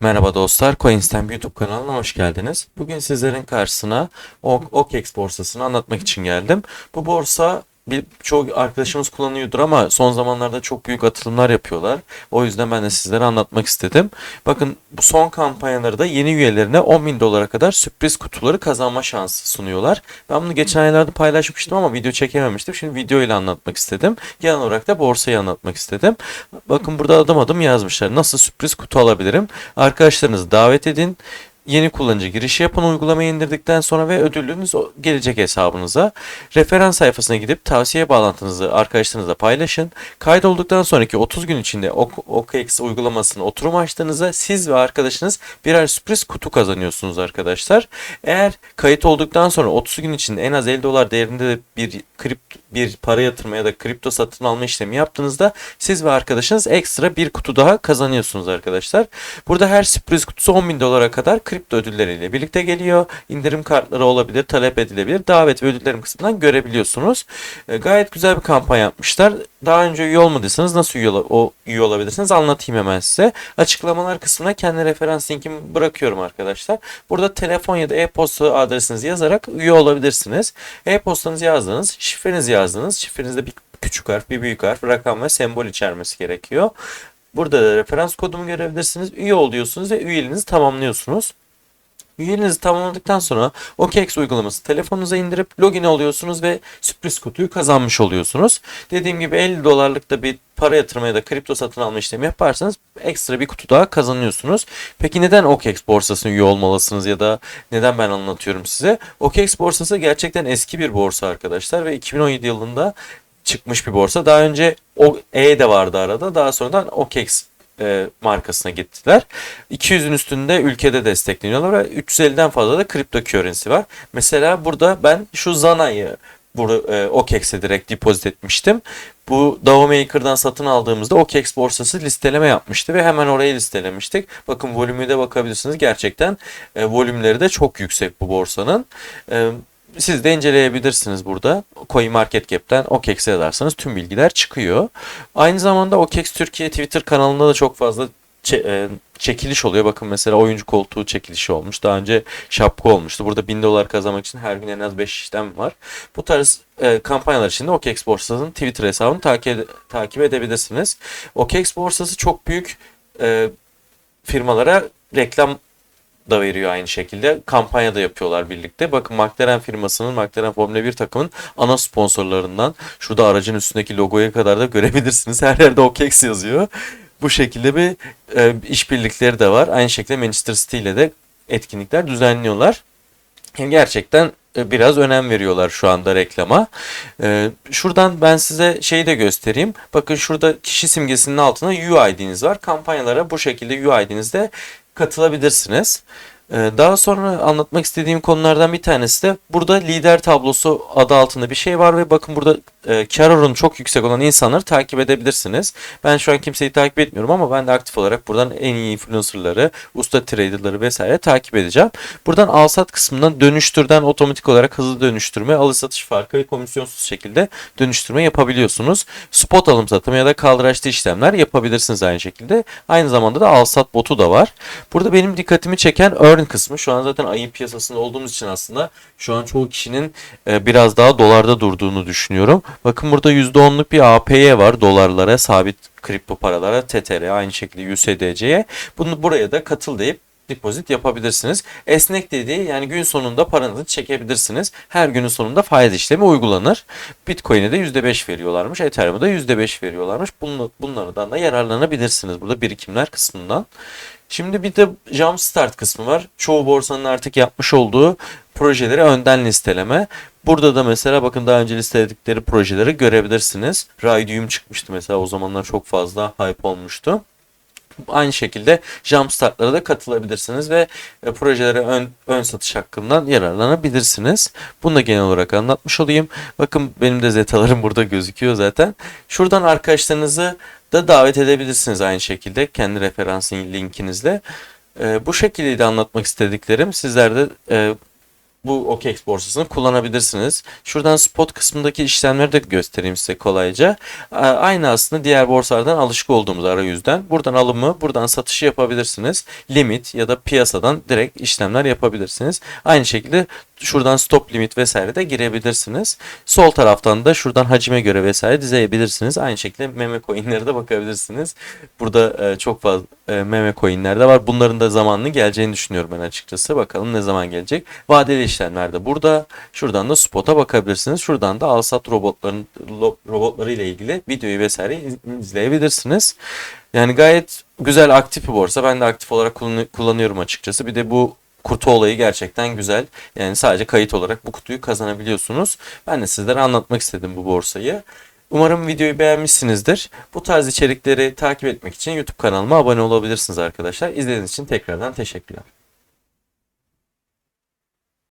Merhaba dostlar, CoinStem YouTube kanalına hoş geldiniz. Bugün sizlerin karşısına OKEX borsasını anlatmak için geldim. Bu borsa bir çoğu arkadaşımız kullanıyordur ama son zamanlarda çok büyük atılımlar yapıyorlar. O yüzden ben de sizlere anlatmak istedim. Bakın bu son kampanyaları da yeni üyelerine 10 bin dolara kadar sürpriz kutuları kazanma şansı sunuyorlar. Ben bunu geçen aylarda paylaşmıştım ama video çekememiştim. Şimdi video ile anlatmak istedim. Genel olarak da borsayı anlatmak istedim. Bakın burada adım adım yazmışlar. Nasıl sürpriz kutu alabilirim? Arkadaşlarınızı davet edin. Yeni kullanıcı girişi yapın uygulamayı indirdikten sonra ve ödülünüz gelecek hesabınıza. Referans sayfasına gidip tavsiye bağlantınızı arkadaşlarınızla paylaşın. Kaydolduktan sonraki 30 gün içinde Ok- OKX uygulamasını oturum açtığınızda siz ve arkadaşınız birer sürpriz kutu kazanıyorsunuz arkadaşlar. Eğer kayıt olduktan sonra 30 gün içinde en az 50 dolar değerinde de bir kript bir para yatırma ya da kripto satın alma işlemi yaptığınızda siz ve arkadaşınız ekstra bir kutu daha kazanıyorsunuz arkadaşlar. Burada her sürpriz kutusu 10 bin dolara kadar kripto ödülleriyle birlikte geliyor. İndirim kartları olabilir, talep edilebilir. Davet ve ödüllerim kısmından görebiliyorsunuz. E, gayet güzel bir kampanya yapmışlar. Daha önce üye olmadıysanız nasıl üye, o, üye olabilirsiniz anlatayım hemen size. Açıklamalar kısmına kendi referans linkimi bırakıyorum arkadaşlar. Burada telefon ya da e-posta adresinizi yazarak üye olabilirsiniz. E-postanızı yazdınız, şifrenizi yazdınız. Şifrenizde bir küçük harf, bir büyük harf, rakam ve sembol içermesi gerekiyor. Burada da referans kodumu görebilirsiniz. Üye oluyorsunuz ve üyeliğinizi tamamlıyorsunuz. Üyeliğinizi tamamladıktan sonra OKX uygulaması telefonunuza indirip login oluyorsunuz ve sürpriz kutuyu kazanmış oluyorsunuz. Dediğim gibi 50 dolarlık da bir para yatırma ya da kripto satın alma işlemi yaparsanız ekstra bir kutu daha kazanıyorsunuz. Peki neden OKX borsasına üye olmalısınız ya da neden ben anlatıyorum size? OKX borsası gerçekten eski bir borsa arkadaşlar ve 2017 yılında çıkmış bir borsa. Daha önce o E de vardı arada. Daha sonradan OKX e, markasına gittiler. 200'ün üstünde ülkede destekleniyorlar ve 350'den fazla da kripto currency var. Mesela burada ben şu Zana'yı burada e, OKEX'e direkt depozit etmiştim. Bu DAO Maker'dan satın aldığımızda OKEX borsası listeleme yapmıştı ve hemen orayı listelemiştik. Bakın volümü de bakabilirsiniz. Gerçekten e, volümleri de çok yüksek bu borsanın. E, siz de inceleyebilirsiniz burada. Coin Market Cap'ten OKEX'e yazarsanız tüm bilgiler çıkıyor. Aynı zamanda OKEX Türkiye Twitter kanalında da çok fazla e, çekiliş oluyor. Bakın mesela oyuncu koltuğu çekilişi olmuş. Daha önce şapka olmuştu. Burada 1000 dolar kazanmak için her gün en az 5 işlem var. Bu tarz e, kampanyalar için de OKEX borsasının Twitter hesabını takip, takip edebilirsiniz. OKEX borsası çok büyük e, firmalara reklam da veriyor aynı şekilde. Kampanya da yapıyorlar birlikte. Bakın McLaren firmasının, McLaren Formula 1 takımın ana sponsorlarından. Şurada aracın üstündeki logoya kadar da görebilirsiniz. Her yerde OKEX yazıyor. Bu şekilde bir e, işbirlikleri de var. Aynı şekilde Manchester City ile de etkinlikler düzenliyorlar. Gerçekten e, biraz önem veriyorlar şu anda reklama. E, şuradan ben size şeyi de göstereyim. Bakın şurada kişi simgesinin altında UID'niz var. Kampanyalara bu şekilde UID'nizde katılabilirsiniz. E, daha sonra anlatmak istediğim konulardan bir tanesi de burada lider tablosu adı altında bir şey var ve bakın burada e, kar çok yüksek olan insanları takip edebilirsiniz. Ben şu an kimseyi takip etmiyorum ama ben de aktif olarak buradan en iyi influencerları, usta traderları vesaire takip edeceğim. Buradan al sat kısmından dönüştürden otomatik olarak hızlı dönüştürme, alış satış farkı ve komisyonsuz şekilde dönüştürme yapabiliyorsunuz. Spot alım satım ya da kaldıraçlı işlemler yapabilirsiniz aynı şekilde. Aynı zamanda da al sat botu da var. Burada benim dikkatimi çeken earn kısmı. Şu an zaten ayın piyasasında olduğumuz için aslında şu an çoğu kişinin e, biraz daha dolarda durduğunu düşünüyorum. Bakın burada %10'luk bir APY var dolarlara, sabit kripto paralara, TTR aynı şekilde USDC'ye. Bunu buraya da katıl deyip depozit yapabilirsiniz. Esnek dediği yani gün sonunda paranızı çekebilirsiniz. Her günün sonunda faiz işlemi uygulanır. Bitcoin'e de %5 veriyorlarmış. Ethereum'a da %5 veriyorlarmış. Bunla- Bunlardan da yararlanabilirsiniz burada birikimler kısmından. Şimdi bir de Jumpstart kısmı var. Çoğu borsanın artık yapmış olduğu projeleri önden listeleme. Burada da mesela bakın daha önce listeledikleri projeleri görebilirsiniz. Raidium çıkmıştı mesela o zamanlar çok fazla hype olmuştu. Aynı şekilde Jumpstart'lara da katılabilirsiniz ve e, projelere ön, ön satış hakkından yararlanabilirsiniz. Bunu da genel olarak anlatmış olayım. Bakın benim de zetalarım burada gözüküyor zaten. Şuradan arkadaşlarınızı da davet edebilirsiniz aynı şekilde kendi referansın linkinizle. E, bu şekilde de anlatmak istediklerim. Sizler de e, bu OKEX borsasını kullanabilirsiniz. Şuradan spot kısmındaki işlemleri de göstereyim size kolayca. A- Aynı aslında diğer borsalardan alışık olduğumuz arayüzden. Buradan alımı, buradan satışı yapabilirsiniz. Limit ya da piyasadan direkt işlemler yapabilirsiniz. Aynı şekilde şuradan stop limit vesaire de girebilirsiniz. Sol taraftan da şuradan hacime göre vesaire dizeyebilirsiniz. Aynı şekilde meme coinlere de bakabilirsiniz. Burada e, çok fazla e, meme coinler de var. Bunların da zamanını geleceğini düşünüyorum ben açıkçası. Bakalım ne zaman gelecek. Vadeli işlemler de burada. Şuradan da spot'a bakabilirsiniz. Şuradan da alsat robotların robotları ile ilgili videoyu vesaire iz- izleyebilirsiniz. Yani gayet güzel aktif bir borsa. Ben de aktif olarak kullan- kullanıyorum açıkçası. Bir de bu kutu olayı gerçekten güzel. Yani sadece kayıt olarak bu kutuyu kazanabiliyorsunuz. Ben de sizlere anlatmak istedim bu borsayı. Umarım videoyu beğenmişsinizdir. Bu tarz içerikleri takip etmek için YouTube kanalıma abone olabilirsiniz arkadaşlar. İzlediğiniz için tekrardan teşekkürler.